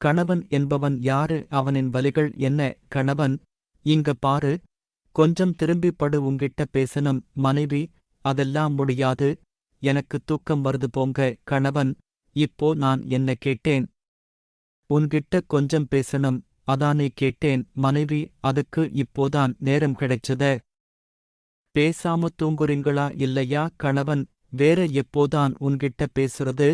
கணவன் என்பவன் யாரு அவனின் வலிகள் என்ன கணவன்? இங்க பாரு. கொஞ்சம் திரும்பி படு உங்கிட்ட பேசணும் மனைவி. அதெல்லாம் முடியாது. எனக்கு தூக்கம் வருது போங்க கணவன். இப்போ நான் என்ன கேட்டேன்? உன்கிட்ட கொஞ்சம் பேசணும் அதானே கேட்டேன் மனைவி. அதுக்கு இப்போதான் நேரம் கிடைச்சதே. பேசாம தூங்குறீங்களா இல்லையா கணவன்? வேற எப்போதான் உன்கிட்ட பேசுறது?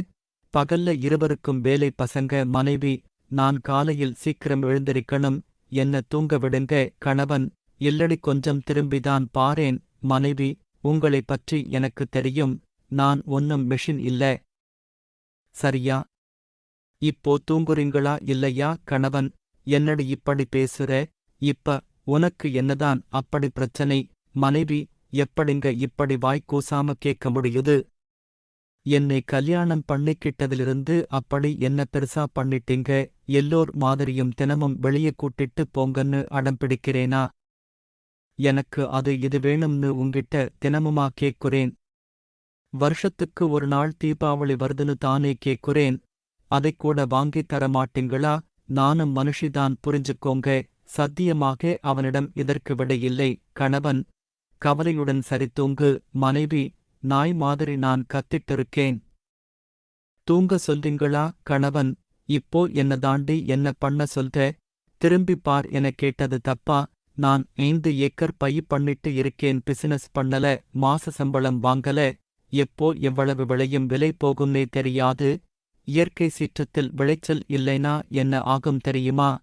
பகல்ல இருவருக்கும் வேலை பசங்க மனைவி. நான் காலையில் சீக்கிரம் எழுந்திருக்கணும். என்ன தூங்க விடுங்க கணவன். இல்லடி கொஞ்சம் திரும்பிதான் பாரேன். மனைவி உங்களை பற்றி எனக்கு தெரியும். நான் ஒன்னும் மெஷின் இல்ல. சரியா? இப்போ தூங்குறீங்களா இல்லையா கணவன்? என்னடி இப்படி பேசுற? இப்ப உனக்கு என்னதான் அப்படி பிரச்சனை? மனைவி எப்படிங்க இப்படி வாய்க்கூசாம கேட்க முடியுது? என்னை கல்யாணம் பண்ணிக்கிட்டதிலிருந்து அப்படி என்ன பெருசா பண்ணிட்டீங்க? எல்லோர் மாதிரியும் தினமும் வெளியே கூட்டிட்டு போங்கன்னு அடம் பிடிக்கிறேனா? எனக்கு அது இது வேணும்னு உங்கிட்ட தினமுமா கேக்குறேன் வருஷத்துக்கு ஒரு நாள் தீபாவளி வருதுன்னு தானே கேக்குறேன் அதை கூட வாங்கித் தர மாட்டீங்களா? நானும் மனுஷிதான் புரிஞ்சுக்கோங்க. சத்தியமாக அவனிடம் இதற்கு விடையில்லை கணவன் கவலையுடன் சரித்தூங்கு மனைவி நாய் மாதிரி நான் கத்திட்டிருக்கேன். தூங்க சொல்றீங்களா கணவன்? இப்போ என்ன தாண்டி என்ன பண்ண சொல்ற? திரும்பி பார் என கேட்டது தப்பா? நான் ஐந்து ஏக்கர் பை பண்ணிட்டு இருக்கேன் பிசினஸ் பண்ணல மாச சம்பளம் வாங்கல. எப்போ எவ்வளவு விளையும் விலை போகும்னே தெரியாது. இயற்கை சீற்றத்தில் விளைச்சல் இல்லைனா என்ன ஆகும் தெரியுமா?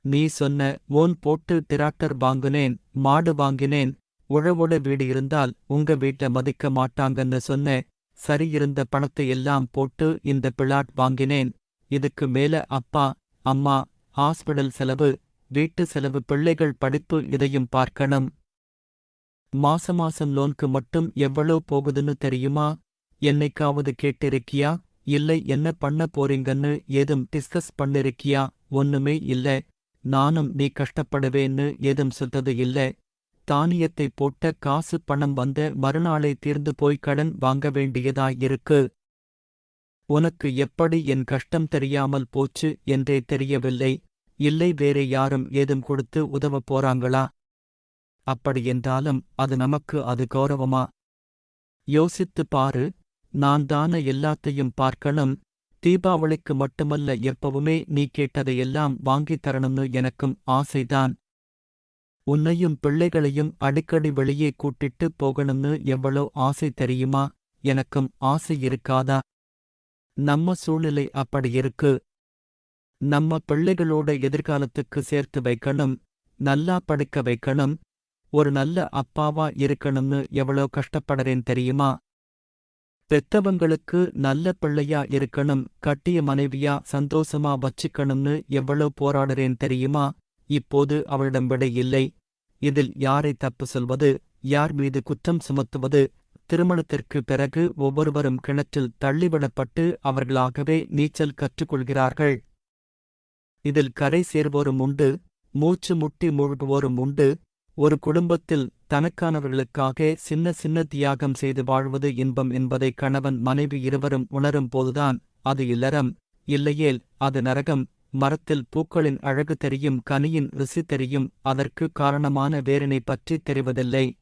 நீ சொன்ன ஓன் போட்டு திராட்டர் வாங்குனேன் மாடு வாங்கினேன். உழவோட வீடு இருந்தால் உங்க வீட்ட மதிக்க மாட்டாங்கன்னு சொன்ன சரி இருந்த பணத்தை எல்லாம் போட்டு இந்த பிளாட் வாங்கினேன். இதுக்கு மேல அப்பா அம்மா ஹாஸ்பிடல் செலவு வீட்டு செலவு பிள்ளைகள் படிப்பு இதையும் பார்க்கணும். மாச மாசம் லோனுக்கு மட்டும் எவ்வளோ போகுதுன்னு தெரியுமா? என்னைக்காவது கேட்டிருக்கியா? இல்லை என்ன பண்ண போறீங்கன்னு ஏதும் டிஸ்கஸ் பண்ணிருக்கியா? ஒண்ணுமே இல்ல. நானும் நீ கஷ்டப்படுவேன்னு ஏதும் சொல்றது இல்ல. தானியத்தை போட்ட காசு பணம் வந்த மறுநாளே தீர்ந்து போய் கடன் வாங்க வேண்டியதாயிருக்கு. உனக்கு எப்படி என் கஷ்டம் தெரியாமல் போச்சு என்றே தெரியவில்லை. இல்லை வேறே யாரும் ஏதும் கொடுத்து உதவப் போறாங்களா? அப்படியென்றாலும் அது நமக்கு அது கௌரவமா? யோசித்து பாரு நான் தான எல்லாத்தையும் பார்க்கணும். தீபாவளிக்கு மட்டுமல்ல எப்பவுமே நீ கேட்டதையெல்லாம் வாங்கித் தரணும்னு எனக்கும் ஆசைதான். உன்னையும் பிள்ளைகளையும் அடிக்கடி வெளியே கூட்டிட்டு போகணும்னு எவ்வளோ ஆசை தெரியுமா? எனக்கும் ஆசை இருக்காதா? நம்ம சூழ்நிலை அப்படி இருக்கு. நம்ம பிள்ளைகளோட எதிர்காலத்துக்கு சேர்த்து வைக்கணும். நல்லா படிக்க வைக்கணும். ஒரு நல்ல அப்பாவா இருக்கணும்னு எவ்வளோ கஷ்டப்படுறேன் தெரியுமா? பெத்தவங்களுக்கு நல்ல பிள்ளையா இருக்கணும். கட்டிய மனைவியா சந்தோஷமா வச்சுக்கணும்னு எவ்வளோ போராடுறேன் தெரியுமா? இப்போது அவளிடம் விடை இல்லை. இதில் யாரை தப்பு சொல்வது யார் மீது குற்றம் சுமத்துவது திருமணத்திற்கு பிறகு ஒவ்வொருவரும் கிணற்றில் தள்ளிவிடப்பட்டு அவர்களாகவே நீச்சல் கற்றுக்கொள்கிறார்கள். இதில் கரை சேர்வோரும் உண்டு மூச்சு முட்டி மூழ்குவோரும் உண்டு. ஒரு குடும்பத்தில் தனக்கானவர்களுக்காக சின்ன சின்ன தியாகம் செய்து வாழ்வது இன்பம் என்பதை கணவன் மனைவி இருவரும் உணரும் போதுதான் அது இல்லறம். இல்லையேல் அது நரகம். மரத்தில் பூக்களின் அழகு தெரியும் கனியின் ருசி தெரியும் அதற்கு காரணமான வேரினை பற்றி தெரிவதில்லை.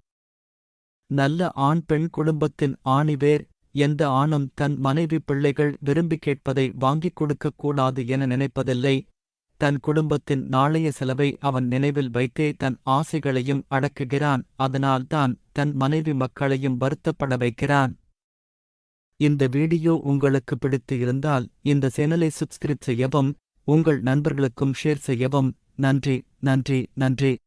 நல்ல ஆண் பெண் குடும்பத்தின் ஆணிவேர் எந்த ஆணும் தன் மனைவி பிள்ளைகள் விரும்பி கேட்பதை வாங்கிக் கொடுக்கக் கூடாது என நினைப்பதில்லை. தன் குடும்பத்தின் நாளைய செலவை அவன் நினைவில் வைத்தே தன் ஆசைகளையும் அடக்குகிறான் அதனால்தான் தன் மனைவி மக்களையும் வருத்தப்பட வைக்கிறான். இந்த வீடியோ உங்களுக்கு பிடித்து இருந்தால் இந்த சேனலை சப்ஸ்கிரைப் செய்யவும் உங்கள் நண்பர்களுக்கும் ஷேர் செய்யவும். நன்றி நன்றி நன்றி.